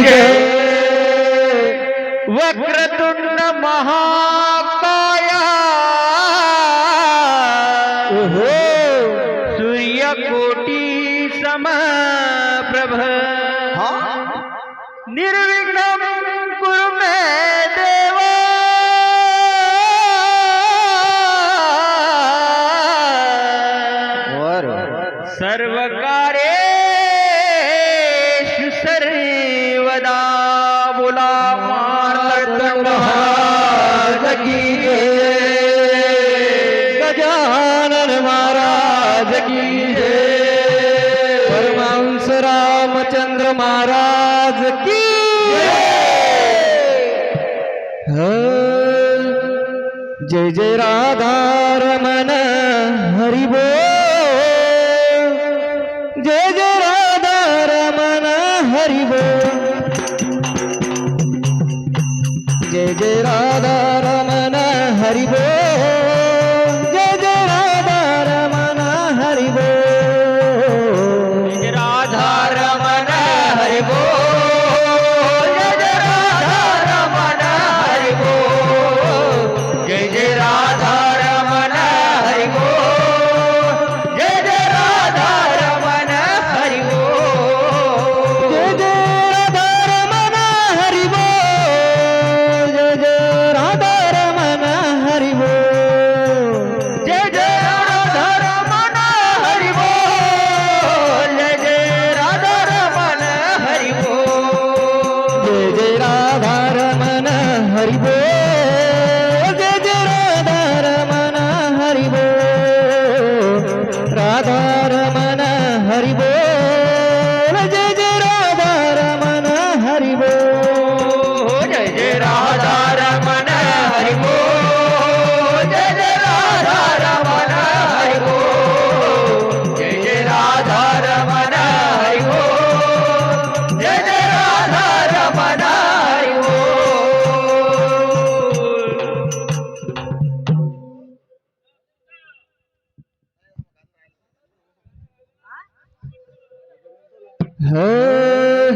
म्हणजे वक्रतुंड महा जय जय राधा रमण हरिबो खंडराय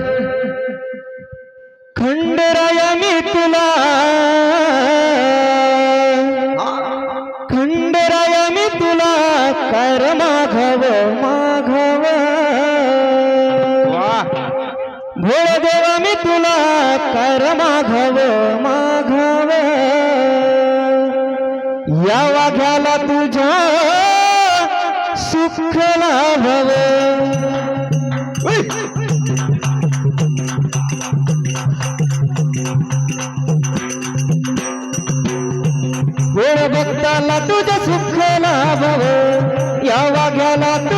खंडरायाने तुला खंडरायाने तुला कार माघव. माघव भोळदेवा मी तुला कार माघव. माघव या वाघ्याला तुझ्या सुखला लाभव. পাগলাতে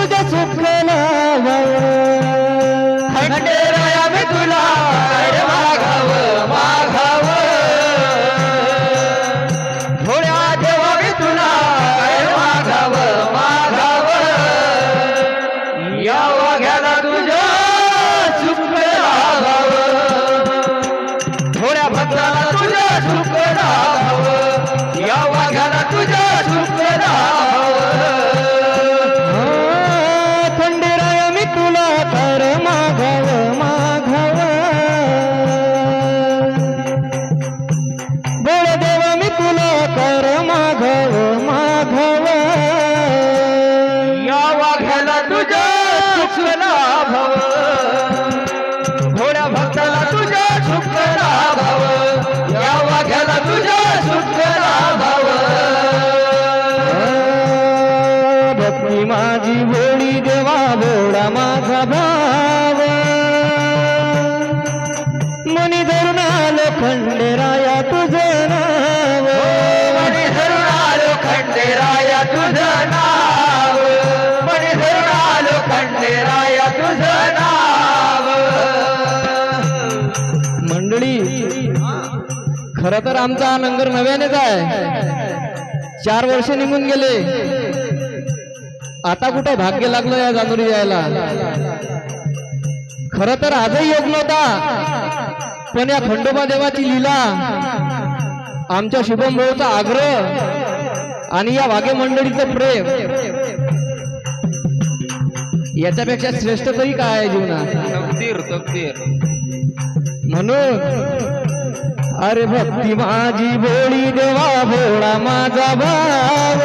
खर तर आमचा हा लंगर नव्यानेच आहे. चार वर्ष निघून गेले. आता कुठे भाग्य लागलं या जानुरी यायला? खर तर आजही योग नव्हता. पण या खंडोबा देवाची लीला आमच्या शुभम भाऊचा आग्रह आणि या वाघे मंडळीचं प्रेम याच्यापेक्षा श्रेष्ठ तरी काय आहे जीवनात? म्हणून अरे भक्ती माझी भोळी देवा भोळा माझा भाव.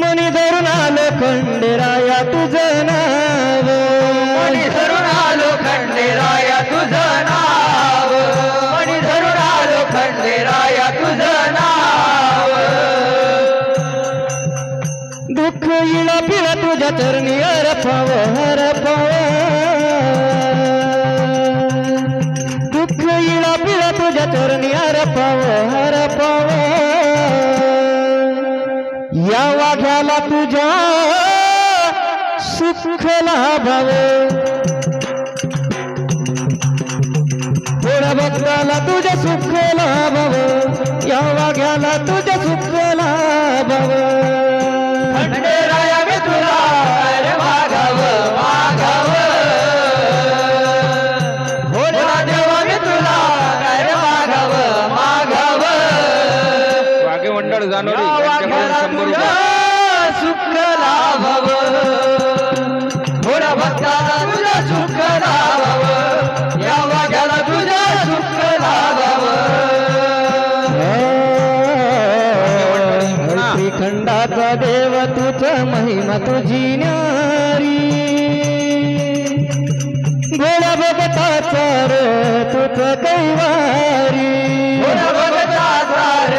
मनी धरून आलो खंडेराया तुझं नाव. धरून आलो खंडेराया तुझं नाव. मणी धरून आलो खंडेराया तुझं नाव. दुःख इळा पिळा तुझ्या चरणी अरपाव हरपाव तुझ्या चरणी अरपाव हरपाव या वाघ्याला तुझ्या सुख लाभाव. थोड्या भक्ताला तुझ्या सुख लाभाव. या वाघ्याला तुझ्या सुख लाभाव. देव तुझ महिमा तुझी न्यारी. गोळा भगताचा रे तुझ कैवारी. भोळा भगता सार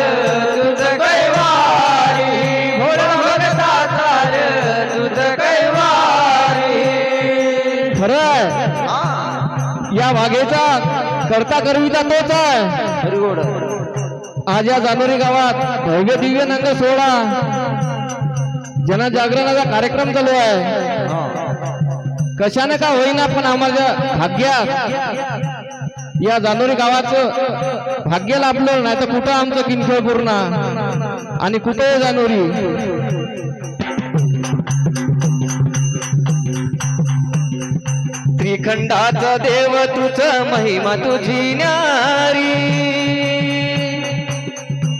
तुझं कैवारी. भोळा भगता सार तुझं कैवारी. खरं या वाघेचा करता करविता तोच आहे. आज या जानोरी गावात भव्य दिव्य नंग सोहळा. जनजागरणाचा कार्यक्रम चालू आहे. कशाने का होईना पण आम्हाला भाग्यात या जानोरी गावाचं भाग्य लाभलं नाही तर कुठं आमचं किनखेळ पूर्ण? आणि कुठे जानोरी त्रिखंडाचा देव तुझ महिमा तुझी नारी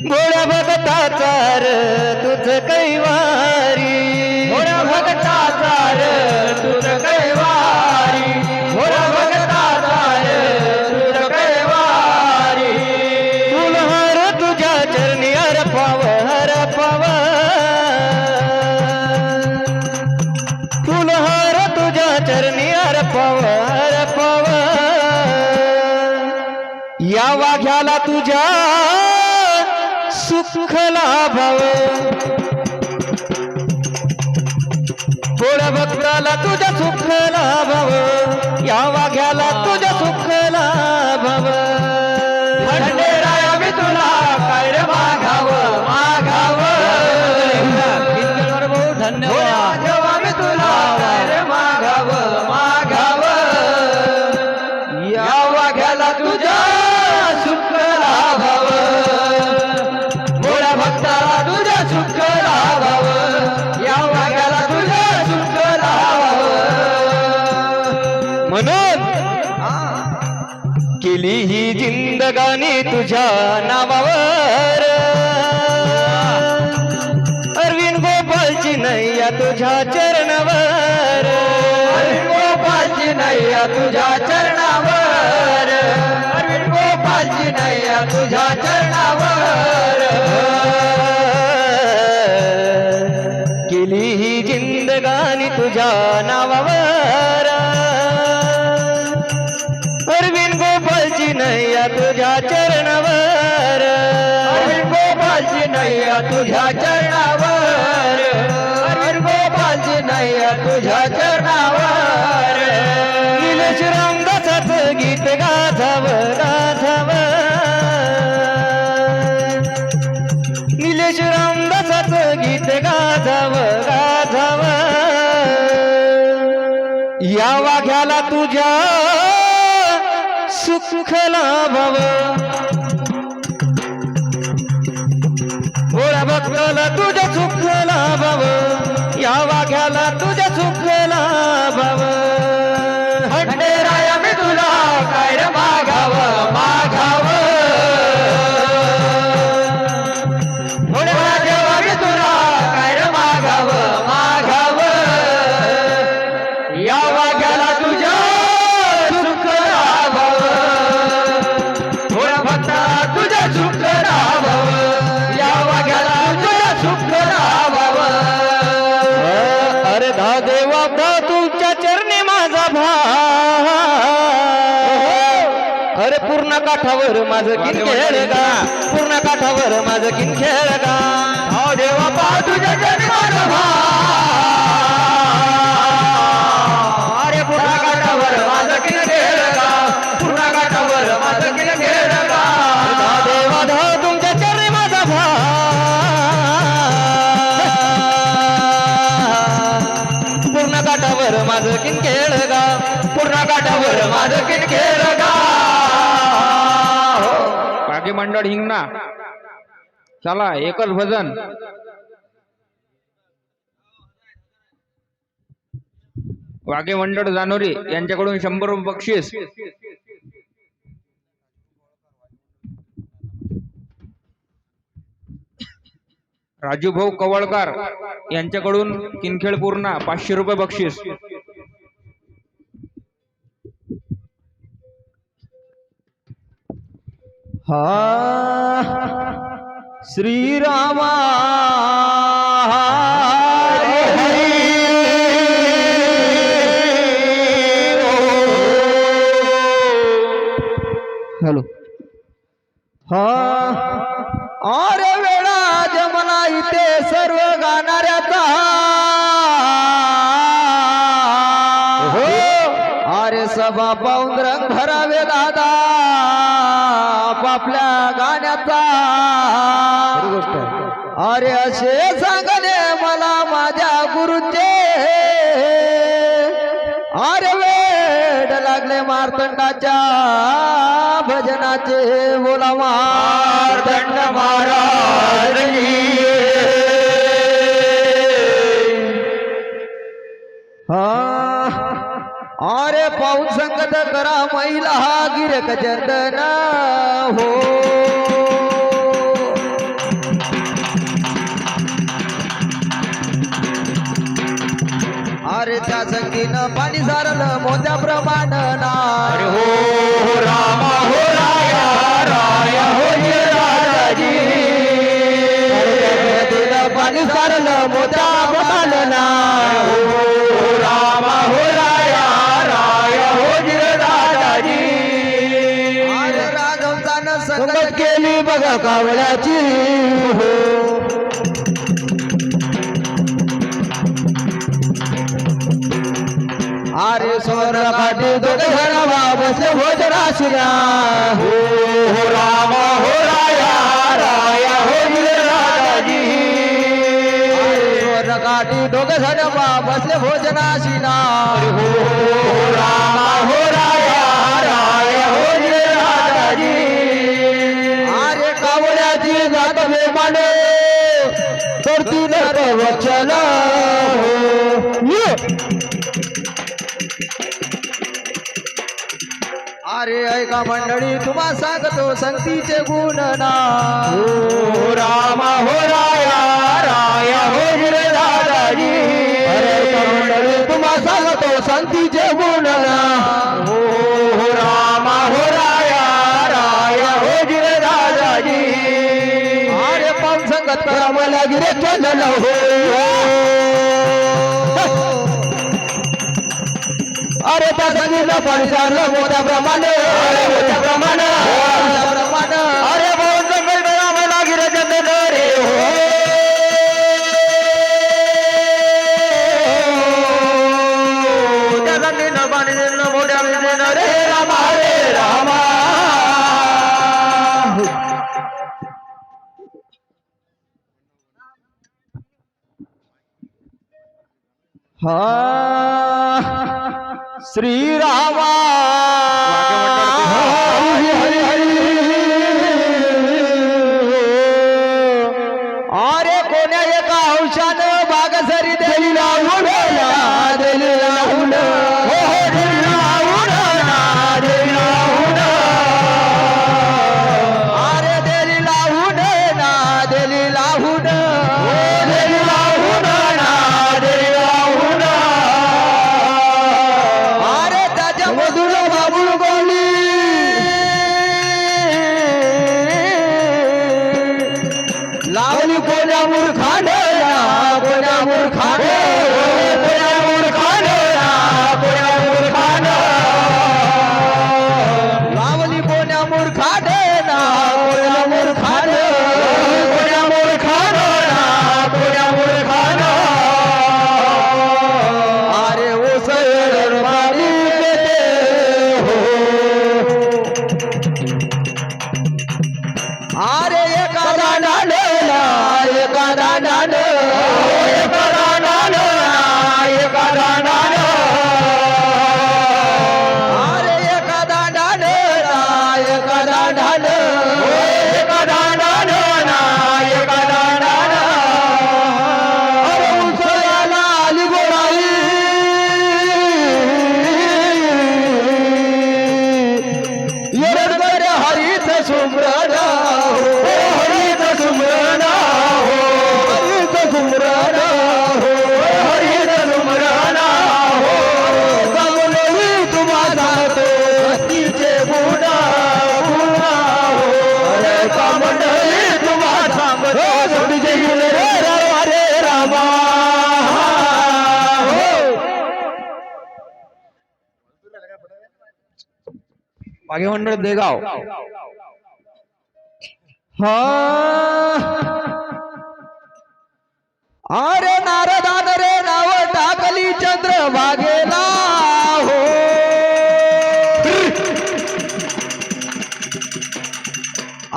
गोळ्या भगताचा र तुझ कैवारी भोळा भगता सार तुझं कैवारी भोळा भगता सार तुझं कैवारी फुलहार तुझ्या चरणी हर पाव हर पाव फुलहार तुझ्या चरणी हर पाव हर पाव या वाघ्याला तुझ्या सुख लाभावे. थोड्या भक्ताला तुझ्या सुख लाभाव. यावा तुझ्या नावावर. अरविंद गोपालची नैया तुझ्या चरणावर. अरविंद गोपालची नैया तुझ्या चरणावर. अरविंद गोपालची नैया तुझ्या चरणावर. या वाघ्याला तुझ्या सुख लाभाव. गोळ्या भक्ताला तुझ्या सुख लाभाव. या वाघ्याला तुझ्या सुख लाभाव. अरे पूर्ण काठावर माझं किन खेळ गा पूर्ण काठावर माझं किन खेळ गा हो देवा पा तुझ्या जन्माला अरे पुन्हा काठावर माझं किन खेळ गा पुन्हा काठावर माझं किन खेळ गा देवा धा तुमच्या चरणी माझा भा पूर्ण काठावर माझं किन खेळ गा पुन्हा काठावर माझं किन खेळ गा मंडळ हिंगणा. चला एकच भजन. वाघे मंडळ जानोरी यांच्याकडून शंभर रुपये बक्षीस. राजू भाऊ कवळकर यांच्याकडून किनखेळ पूर्ण पाचशे रुपये बक्षीस. हा. श्रीरामा. हॅलो. हा. अरे वेळा जमला इथे सर्व गाणाऱ्याचा. हो. अरे सभा पाहून रंग दादा आपापल्या गाण्याचा अरे असे सांगणे मला माझ्या गुरुचे अरे वेड लागले मार्तंडाच्या भजनाचे बोला महाराज हा? संगत करा महिला हा गिरक चंदन हो. अरे त्या संगीनं पाणी सारलं मोत्या प्रमाण ना हो हो रामा हो राया राया हो राजाजी. पाणी सारलं मोत्या प्रमाण ना हो बघा कावळ्याची हो। अरे सोन काठी दोघे घरावा बसले भोजनाशिरा हो हो रामा हो राया राया हो ये राजाजी। सोन काठी दोघे घरावा बसले भोजनाशिना हो हो अरे ऐका मंडळी? तुम्हा सांगतो संगतीचे गुण ना. हो रामा हो राया राया हो दादाजी. अरे मंडळी? तुम्हा सांगतो संगतीचे गुण ना. हो हो रामा हो राया राया हो दादाजी. अरे पाऊन संगत मला गिरे चंदन हो. पण चाललं मोठ्या प्रमाणे. मोठ्या प्रमाणे. अरे भाऊ जंगल मला गिरे चंदन रे. हो. हा. श्रीरामा! वाघे मंडळ देगाव अरे नारदान रे नाव टाकली चंद्र भागेला हो।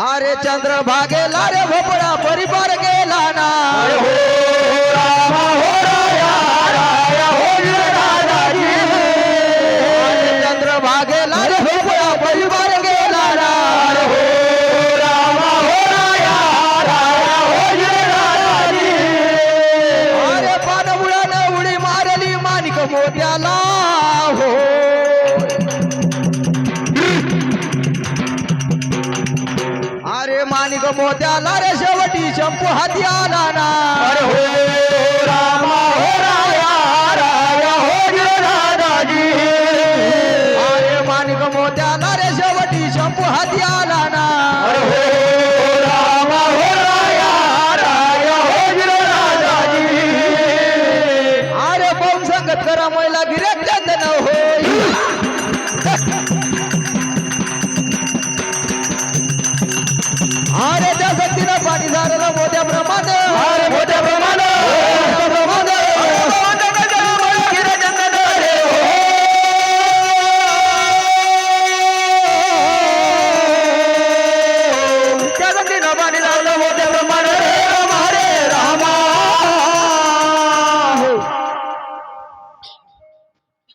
अरे चंद्र भागेला रे भोपळा परिवार गेला ना हो। शंपू हाती आला ना. हो.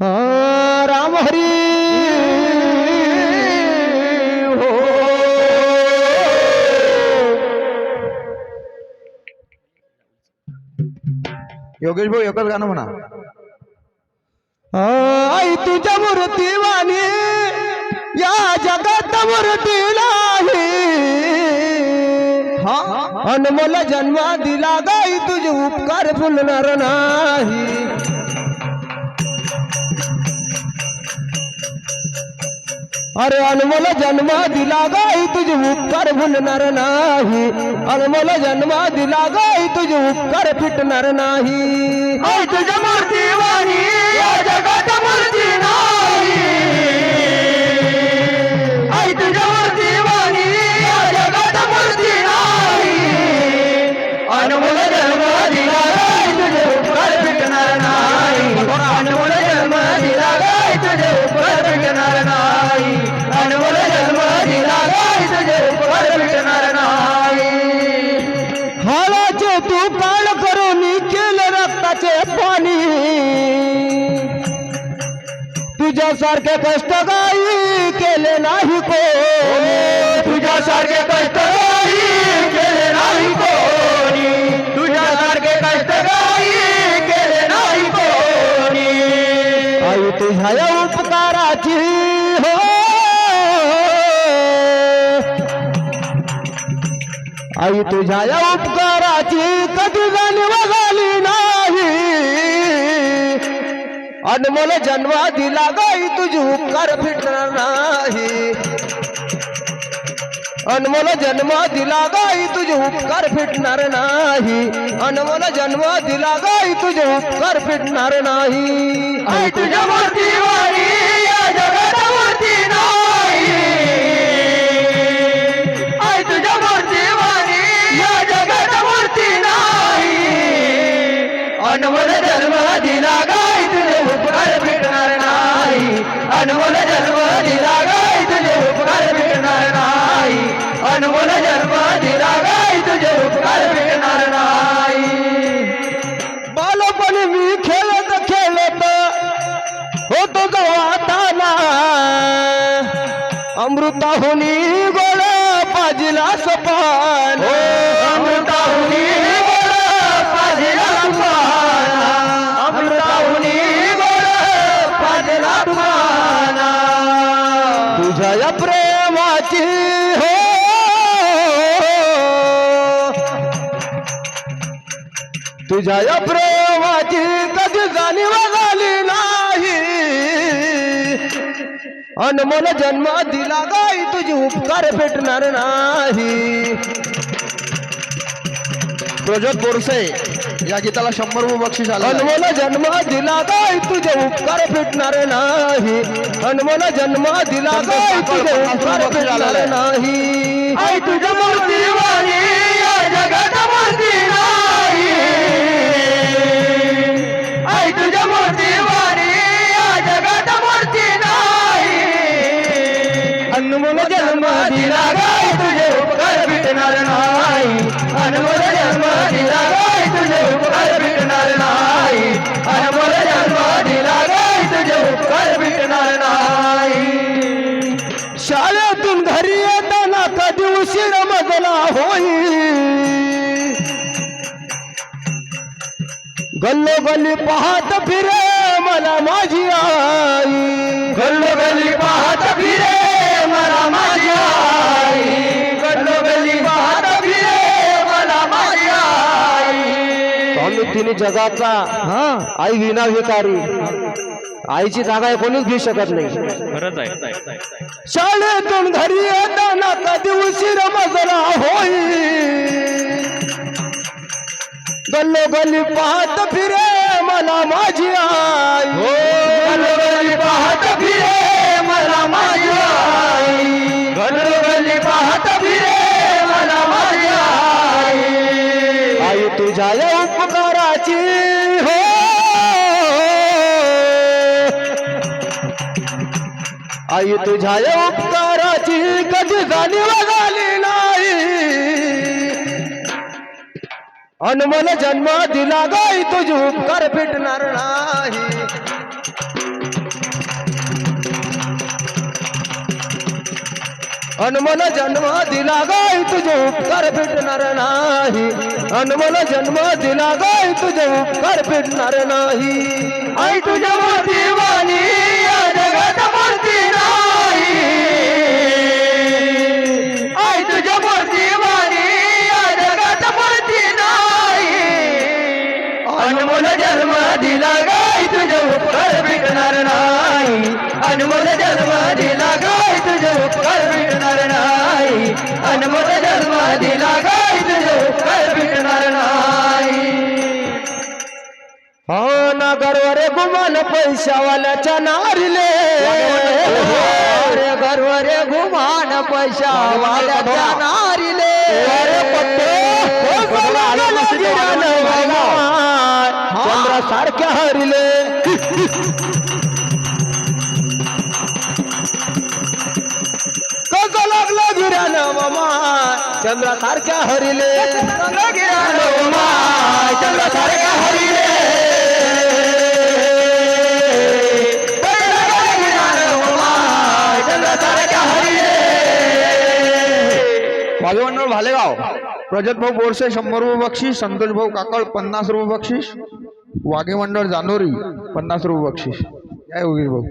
राम हरी। हो। योगेश भाऊ एकच गाणं म्हणा. आई तुझ्या मूर्ती वाणी या जगात मूर्ती नाही. अनमोल जन्मा दिला गाई तुझे उपकार फुलणार नाही. अरे अनमोल जन्मा दिला गाई तुझे उपकार भुलणार नाही. अनमोल जन्मा दिला गाई तुझे उपकार फिटणार नाही. आई तुझ्या मूर्ती वाणी या जगात मूर्ती नाही. आई तुझ्या मूर्ती वाणी या जगात मूर्ती नाही. अनमोल दिला गाई तुझे उपकार फिटणार नाही. अनमोल दिला गाई तुझे उपकार फिटणार नाही. केले नाही को। तुझ्यासारखे केले नाही कोणी। तुझ्यासारखे कष्ट गाई केले नाही कोणी। आई तुझ्या या उपकाराची हो। आई तुझ्या या उपकाराची अनमोल जन्मा दिला गई तुझे फिटना नहीं। अनमोल जन्म दिला गई तुझे उपकार फिटणार नहीं। अनमोल जन्म दिला गई तुझे उपकार फिटणार नहीं। तुझ्या अमृताहुनी गोळ पाजिला सपान. अमृताहुनी गोळ पाजिला सपान. अमृताहुनी गोळ पाजिला सपान. तुझ्या या प्रेमाची हो. तुझ्या या अनमोल जन्म दिला गाई तुझी उपकार भेटणार नाही. प्रज्वत बोरसे या गीताला शंभर बक्षीस आलं अनमोल जन्म दिला गाय तुझे उपकार भेटणार नाही. अनमोल जन्म दिला गाय तुझे उपकार भेटणार नाही. आई गल्लो गल्ली पाहत फिरे मला माझी आई. गल्लो गल्ली पाहत फिरे मला माझी आई. गल्लो गल्ली पाहत फिरे मला माझी आई. स्वामी तिने जगाचा हा आई विना विकारी आईची जागा कोणीच घेऊ शकत नाही. खरंच आहे. शाळेतून घरी येताना कधी उशीर मजला होई गल्लो गल्ली पाहत फिरे मला माझी आई। गल्लो गल्ली पाहत फिरे मला माझी आई। गल्लो गल्ली पाहत फिरे मला माझी आई। आई तुझ्या उपकाराची हो। आई तुझ्या उपकाराची कधी झाली नाही अनमोल जन्म दिला गाई तुझी उपकार भेटणार नाही। अनमोल जन्म दिला गाय तुझे उपकार भेटणार नाही। अनमोल जन्म दिला गाय तुझे उपकार भेटणार नाही। आई तुझ्या मूर्ती अनमोल जन्म दिला गाय तुझे उपकार भेटणार नाही? अनमोल जन्म दिला गाय तुझे उपकार भेटणार नाही? हो ना गर्वरे गुमान पैशावाल्याच्या नारीले. गर्वरे गुमान पैशावाल्याच्या नारीले. चंद्रा सारख्या हरिले. चंद्रासारख्या हरिले. चंद्रासारख्या हरिले. वाघेवंडळ भालेगाव. प्रजत भाऊ बोरसे शंभर रुपये बक्षीस. संतोष भाऊ काकळ पन्नास रुपये बक्षीस. वाघेमंडळ जानोरी पन्नास रुपये बक्षीस. काय वगैरे भाऊ.